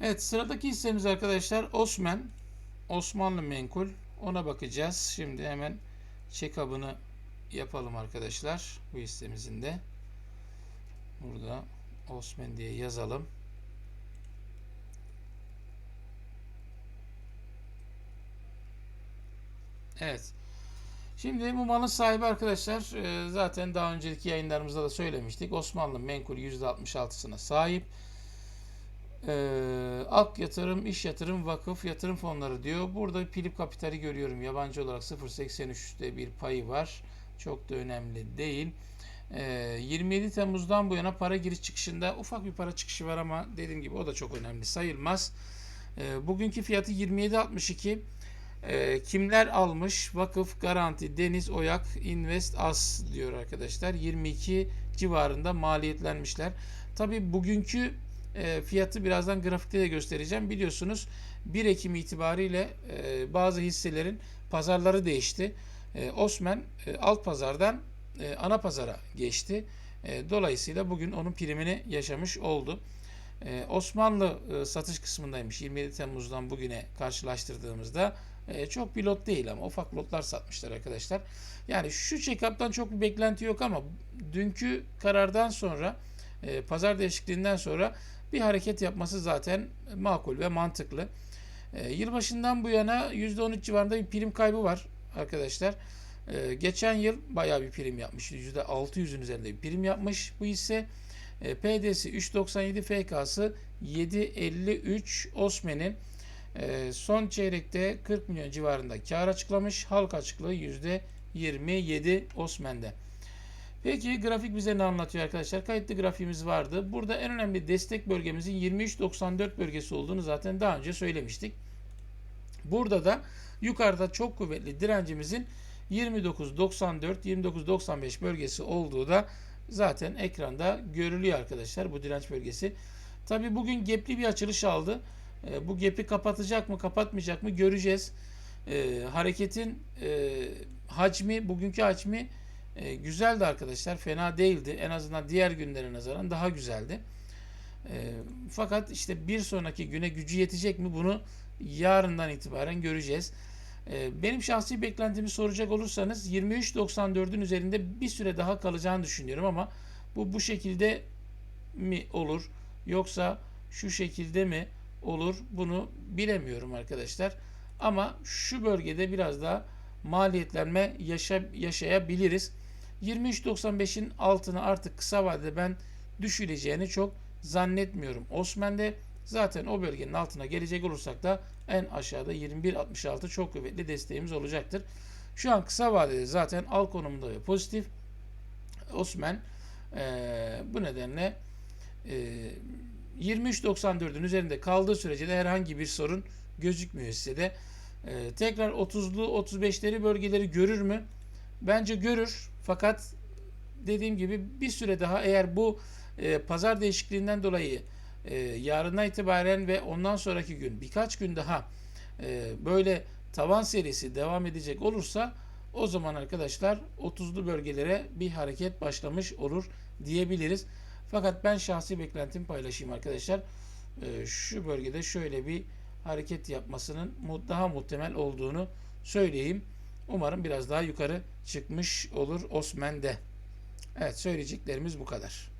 Evet sıradaki hissemiz arkadaşlar Osman. Osmanlı menkul. Ona bakacağız. Şimdi hemen check-up'ını yapalım arkadaşlar. Bu hissemizin de. Burada Osman diye yazalım. Evet. Şimdi bu malın sahibi arkadaşlar e, zaten daha önceki yayınlarımızda da söylemiştik. Osmanlı menkul %66'sına sahip. E, ak yatırım, iş yatırım, vakıf yatırım fonları diyor. Burada Pilip Kapital'i görüyorum. Yabancı olarak 0.83'te bir payı var. Çok da önemli değil. E, 27 Temmuz'dan bu yana para giriş çıkışında ufak bir para çıkışı var ama dediğim gibi o da çok önemli sayılmaz. E, bugünkü fiyatı 27.62. E, kimler almış? Vakıf, Garanti, Deniz, Oyak, Invest, As diyor arkadaşlar. 22 civarında maliyetlenmişler. Tabi bugünkü e, fiyatı birazdan grafikte de göstereceğim. Biliyorsunuz 1 Ekim itibariyle e, bazı hisselerin pazarları değişti. E, Osman alt pazardan ana pazara geçti. Dolayısıyla bugün onun primini yaşamış oldu. Osmanlı satış kısmındaymış 27 Temmuz'dan bugüne karşılaştırdığımızda çok bir lot değil ama ufak lotlar satmışlar arkadaşlar. Yani şu check-up'tan çok bir beklenti yok ama dünkü karardan sonra pazar değişikliğinden sonra bir hareket yapması zaten makul ve mantıklı. E, yılbaşından bu yana %13 civarında bir prim kaybı var arkadaşlar. E, geçen yıl bayağı bir prim yapmış. %600'ün üzerinde bir prim yapmış bu hisse. E, PD'si 3.97 FK'sı 7.53 Osman'ın e, son çeyrekte 40 milyon civarında kar açıklamış. Halk açıklığı %27 Osman'de. Peki grafik bize ne anlatıyor arkadaşlar? Kayıtlı grafiğimiz vardı. Burada en önemli destek bölgemizin 23.94 bölgesi olduğunu zaten daha önce söylemiştik. Burada da yukarıda çok kuvvetli direncimizin 29.94 29.95 bölgesi olduğu da zaten ekranda görülüyor arkadaşlar bu direnç bölgesi. Tabi bugün gepli bir açılış aldı. E, bu gepi kapatacak mı kapatmayacak mı göreceğiz. E, hareketin e, hacmi bugünkü hacmi e, güzeldi arkadaşlar. Fena değildi. En azından diğer günlere nazaran daha güzeldi. E, fakat işte bir sonraki güne gücü yetecek mi bunu yarından itibaren göreceğiz. E, benim şahsi beklentimi soracak olursanız 23.94'ün üzerinde bir süre daha kalacağını düşünüyorum ama bu bu şekilde mi olur yoksa şu şekilde mi olur bunu bilemiyorum arkadaşlar. Ama şu bölgede biraz daha maliyetlenme yaşa, yaşayabiliriz. 23.95'in altına artık kısa vadede ben düşüleceğini çok zannetmiyorum. Osman'de zaten o bölgenin altına gelecek olursak da en aşağıda 21.66 çok kuvvetli desteğimiz olacaktır. Şu an kısa vadede zaten al konumunda ve pozitif. Osman e, bu nedenle e, 23.94'ün üzerinde kaldığı sürece de herhangi bir sorun gözükmüyor hissede. E, tekrar 30'lu 35'leri bölgeleri görür mü? Bence görür. Fakat dediğim gibi bir süre daha eğer bu e, pazar değişikliğinden dolayı e, yarından itibaren ve ondan sonraki gün birkaç gün daha e, böyle tavan serisi devam edecek olursa o zaman arkadaşlar 30'lu bölgelere bir hareket başlamış olur diyebiliriz. Fakat ben şahsi beklentimi paylaşayım arkadaşlar. E, şu bölgede şöyle bir hareket yapmasının daha muhtemel olduğunu söyleyeyim. Umarım biraz daha yukarı çıkmış olur Osman'de. Evet söyleyeceklerimiz bu kadar.